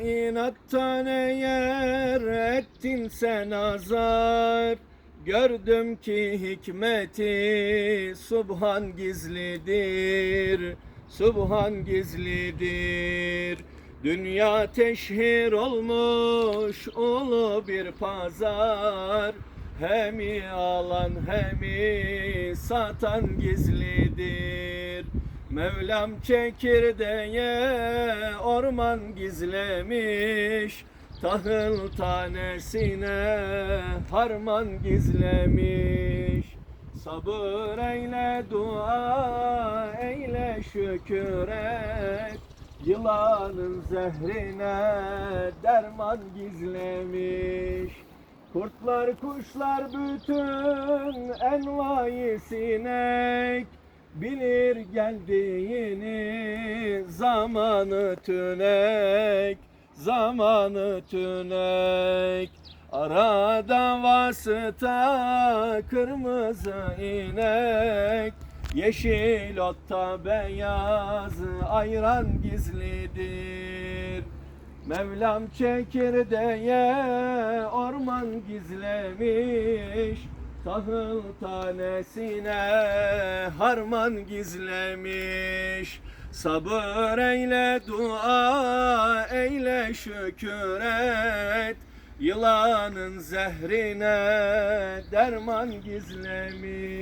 inattan eğer ettin sen azar? Gördüm ki hikmeti subhan gizlidir Subhan gizlidir. Dünya teşhir olmuş ulu bir pazar. Hemi alan hemi satan gizlidir. Mevlam çekirdeğe orman gizlemiş Tahıl tanesine harman gizlemiş. Sabır eyle dua eyle şükür et. Yılanın zehrine derman gizlemiş. Kurtlar kuşlar bütün envai sinek Bilir geldiğini zamanı tünek Zamanı tünek. Arada vasıta kırmızı inek. Yeşil otta beyaz ayran gizlidir. Mevlam çekirdeğe orman gizlemiş. Tahıl tanesine harman gizlemiş Sabır eyle dua eyle şükür et. Yılanın zehrine derman gizlemiş